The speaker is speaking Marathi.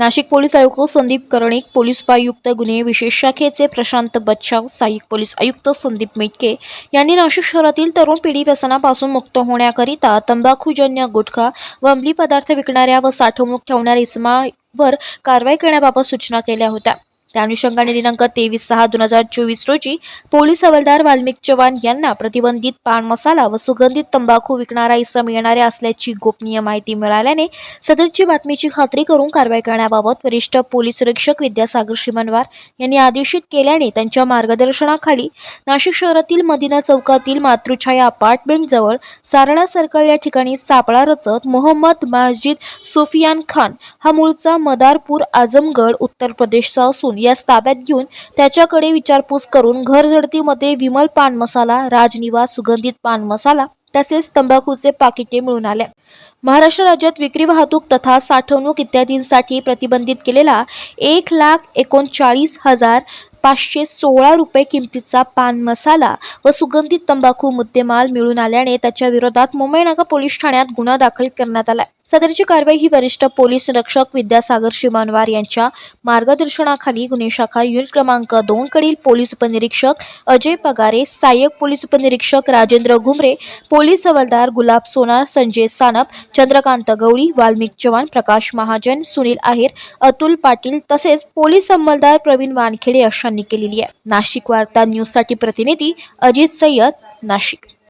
नाशिक पोलीस आयुक्त संदीप कर्णिक पोलीस उपायुक्त गुन्हे विशेष शाखेचे प्रशांत बच्छाव सहाय्यक पोलीस आयुक्त संदीप मेटके यांनी नाशिक शहरातील तरुण पिढी व्यसनापासून मुक्त होण्याकरिता तंबाखूजन्य गुटखा व अंमली पदार्थ विकणाऱ्या व साठवणूक ठेवणाऱ्या इसमावर कारवाई करण्याबाबत सूचना केल्या होत्या. त्या अनुषंगाने दिनांक तेवीस सहा दोन हजार चोवीस रोजी पोलीस हवालदार वाल्मिक चव्हाण यांना प्रतिबंधित पान मसाला व सुगंधित तंबाखू विकणारा इसम येणाऱ्या असल्याची गोपनीय माहिती मिळाल्याने सदरची बातमीची खात्री करून कारवाई करण्याबाबत वरिष्ठ पोलीस निरीक्षक विद्यासागर शिमनवार यांनी आदेशित केल्याने त्यांच्या मार्गदर्शनाखाली नाशिक शहरातील मदिना चौकातील मातृछाया अपार्टमेंट जवळ सारळा सर्कल या ठिकाणी सापळा रचत मोहम्मद माजिद सोफियान खान हा मूळचा मदारपूर आजमगड उत्तर प्रदेशचा असून यास ताब्यात घेऊन त्याच्याकडे विचारपूस करून घर झडतीमध्ये विमल पान मसाला राजनिवास सुगंधित पान मसाला तसेच तंबाखूचे पाकिटे मिळून आले महाराष्ट्र राज्यात विक्री वाहतूक तथा साठवणूक इत्यादींसाठी प्रतिबंधित केलेला एक लाख एकोणचाळीस हजार पाचशे सोळा रुपये किमतीचा पान मसाला व सुगंधित तंबाखू मुद्देमाल मिळून आल्याने त्याच्या विरोधात मुंबई पोलीस ठाण्यात गुन्हा दाखल करण्यात आला सदरची कारवाई ही वरिष्ठ पोलीस निरीक्षक विद्यासागर शिमानवार यांच्या मार्गदर्शनाखाली गुन्हे शाखा युनिट क्रमांक दोन कडील पोलीस उपनिरीक्षक अजय पगारे सहाय्यक पोलीस उपनिरीक्षक राजेंद्र घुमरे पोलीस हवालदार गुलाब सोनार संजय सानप चंद्रकांत गवळी वाल्मिक चव्हाण प्रकाश महाजन सुनील आहेर अतुल पाटील तसेच पोलीस अंमलदार प्रवीण वानखेडे अशांनी केलेली आहे. नाशिक वार्ता न्यूजसाठी प्रतिनिधी अजित सय्यद नाशिक.